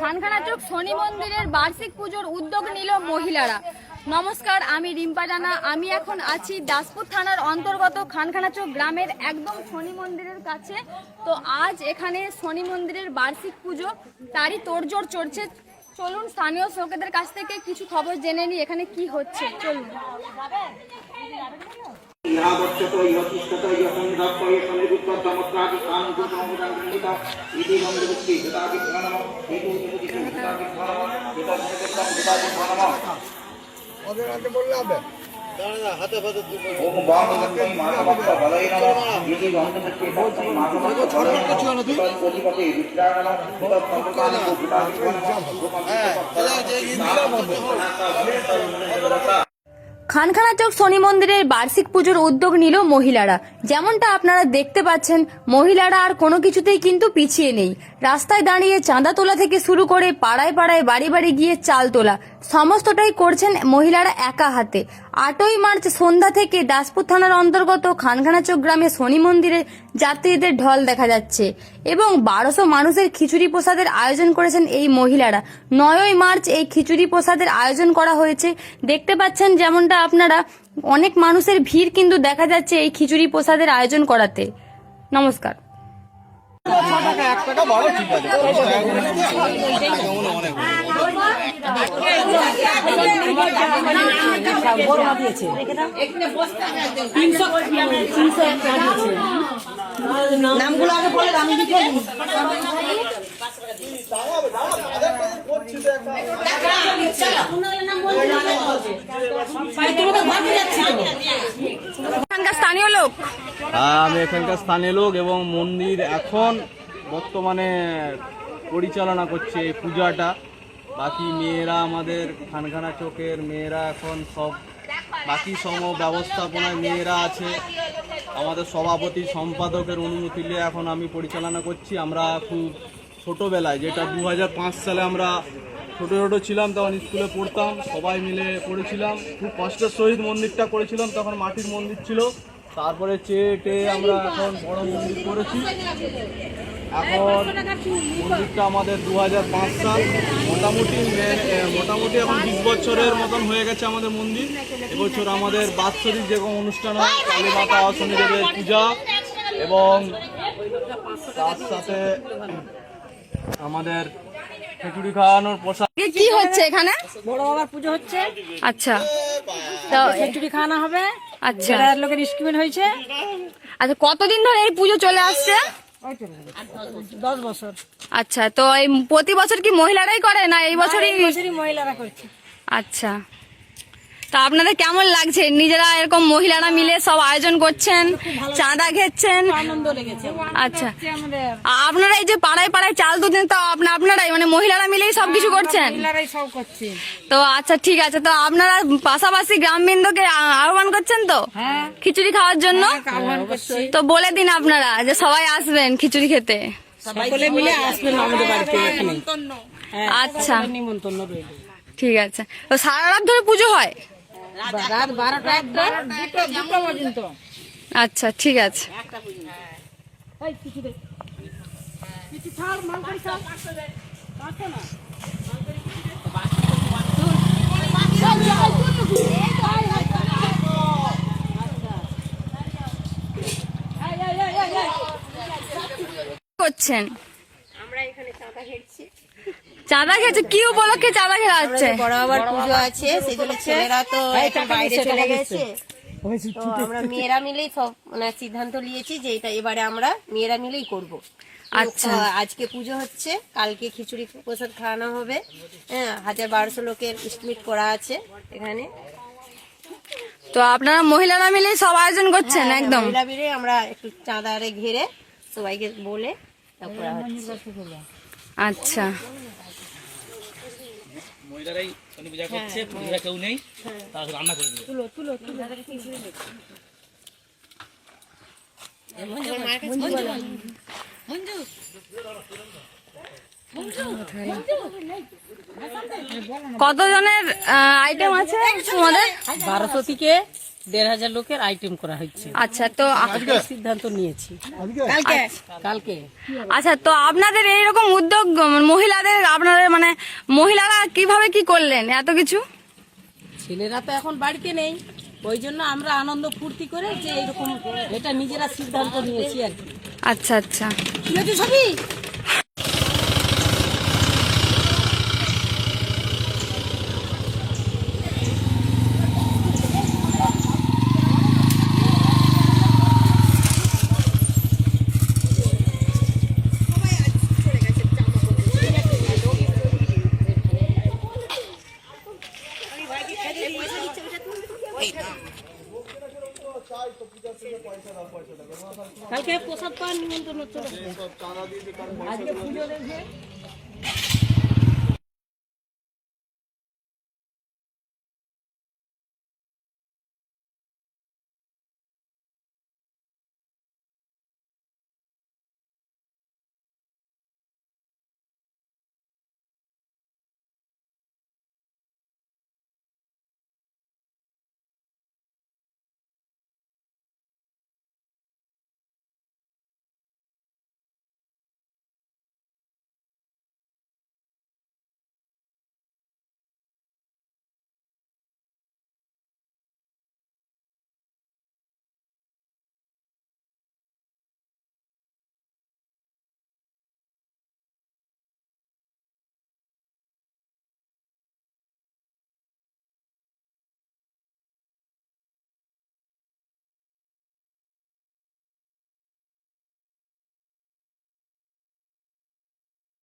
খানখানা চোখ শনি মন্দিরের বার্ষিক পুজোর উদ্যোগ নিল মহিলারা। নমস্কার, আমি রিম্পা জানা আমি এখন আছি দাসপুর থানার অন্তর্গত খানখানা চোখ গ্রামের একদম শনি মন্দিরের কাছে। তো আজ এখানে শনি মন্দিরের বার্ষিক পুজো, তারই তোড়জোড় চড়ছে। চলুন স্থানীয় লোকেদের কাছ থেকে কিছু খবর জেনে নিই, এখানে কি হচ্ছে। চলুন। হেতু নমঃ ইতি খানখানা চোখ শনি মন্দিরের বার্ষিক পুজোর উদ্যোগ নিল মহিলারা। যেমনটা আপনারা দেখতে পাচ্ছেন, মহিলারা আর কোনো কিছুতেই কিন্তু পিছিয়ে নেই। রাস্তায় দাঁড়িয়ে চাঁদা তোলা থেকে শুরু করে পাড়ায় পাড়ায় বাড়ি বাড়ি গিয়ে চাল তোলা, সমস্তটাই করছেন মহিলারা একা হাতে। আটই মার্চ সন্ধ্যা থেকে দাসপুর থানার অন্তর্গত খানখানাচক গ্রামে শনি মন্দিরে যাত্রীদের ঢল দেখা যাচ্ছে এবং বারোশো মানুষের খিচুড়ি প্রসাদের আয়োজন করেছেন এই মহিলারা। নয়ই মার্চ এই খিচুড়ি প্রসাদের আয়োজন করা হয়েছে। দেখতে পাচ্ছেন যেমনটা আপনারা, অনেক মানুষের ভিড় কিন্তু দেখা যাচ্ছে এই খিচুড়ি প্রসাদের আয়োজন করাতে। নমস্কার। নামগুলো আগে বলে আমি স্থানীয় লোক? হ্যাঁ, আমি এখানকার স্থানীয় লোক এবং মন্দির এখন বর্তমানে পরিচালনা করছে এই পূজাটা। বাকি মেয়েরা আমাদের খানখানা চোখের মেয়েরা এখন সব। বাকি সম ব্যবস্থাপনায় মেয়েরা আছে। আমাদের সভাপতি সম্পাদকের অনুমতি নিয়ে এখন আমি পরিচালনা করছি। আমরা খুব ছোটোবেলায়, যেটা দু হাজার পাঁচ সালে আমরা ছোটো ছোটো ছিলাম, তখন স্কুলে পড়তাম, সবাই মিলে পড়েছিলাম। খুব কষ্টের সহিত মন্দিরটা করেছিলাম, তখন মাটির মন্দির ছিল। তারপরে চেয়ে টেয়ে আমরা এখন বড় মন্দির করেছি। এখন মন্দিরটা আমাদের দু হাজার পাঁচ সাল। মোটামুটি মোটামুটি এখন বিশ বছরের মতন হয়ে গেছে আমাদের মন্দির। এবছর আমাদের বাৎসরিক যেরকম অনুষ্ঠান হয়, কালী মাতা শনিদেবের পূজা এবং তার সাথে আমাদের খিচুড়ি খাওয়ানোর প্রসাদ। কি হচ্ছে এখানে? বড় বাবার পুজো হচ্ছে। আচ্ছা। তো খিচুড়ি খাওয়ানো হবে। আচ্ছা। লোকের হয়েছে। আচ্ছা কতদিন ধরে এই পুজো চলে আসছে? দশ বছর। আচ্ছা তো এই প্রতি বছর কি মহিলারাই করে না এই বছরই এই বছরই মহিলারা করছে। আচ্ছা। তা আপনাদের কেমন লাগছে? নিজেরা এরকম মহিলারা মিলে সব আয়োজন করছেন চাঁদা লেগেছে। আচ্ছা। আপনারা এই যে পাড়ায় পাড়ায় চাল তুলছেন তো আপনারাই মানে মহিলারা মিলেই সব কিছু করছেন? মহিলারাই সব করছে। তো আচ্ছা ঠিক আছে। তো আপনারা পাশাপাশি গ্রামবৃন্দকে আহ্বান করছেন তো? হ্যাঁ। খিচুড়ি খাওয়ার জন্য? তো বলে দিন আপনারা যে সবাই আসবেন খিচুড়ি খেতে। সকলে মিলে আসবেন আমাদের বাড়িতে এখানে। হ্যাঁ, আচ্ছা নিমন্ত্রণ রইল। ঠিক আছে। তো সারা রাত ধরে পুজো হয়? রাত বারোটা দুটো দুটো পর্যন্ত। আচ্ছা ঠিক আছে। না। করছেন? চাঁদা খেয়েছে কি উপলক্ষে চাঁদা খেলা হচ্ছে বড় বাবার পুজো আছে সেই জন্য ছেলেরা তো বাইরে চলে গেছে। তো আমরা মেয়েরা মিলেই সব মানে সিদ্ধান্ত নিয়েছি যে এটা এবারে আমরা মেয়েরা মিলেই করব। আচ্ছা। আজকে পুজো হচ্ছে কালকে খিচুড়ি প্রসাদ খাওয়ানো হবে। হ্যাঁ হাজার বারোশো লোকের এস্টিমেট করা আছে এখানে। তো আপনারা মহিলারা মিলে সব আয়োজন করছেন একদম? মহিলা মিলে আমরা একটু চাঁদারে ঘিরে সবাইকে বলে হচ্ছে আচ্ছা। মহিলারাই শনি পূজা করছে পুরুষরা কেউ নেই তারা রান্না করে দেবে। কতজনের আইটেম আছে তোমাদের? বারোশো থেকে দেড় হাজার লোকের আইটেম করা হচ্ছে আচ্ছা তো সিদ্ধান্ত নিয়েছি। কালকে? কালকে। আচ্ছা তো আপনাদের এইরকম উদ্যোগ উম, মহিলাদের আপনাদের মানে মহিলারা কীভাবে কি করলেন? এত কিছু? ছেলেরা তো এখন বাড়িতে নেই। ওই জন্য আমরা আনন্দ ফুর্তি করে যে এরকম এটা নিজেরা সিদ্ধান্ত নিয়েছি আর কি। আচ্ছা আচ্ছা। ঠিক আছে সবই কালকে প্রসাদ পান নিমন্ত্রণ হচ্ছে। আজকে পুজো দেখবে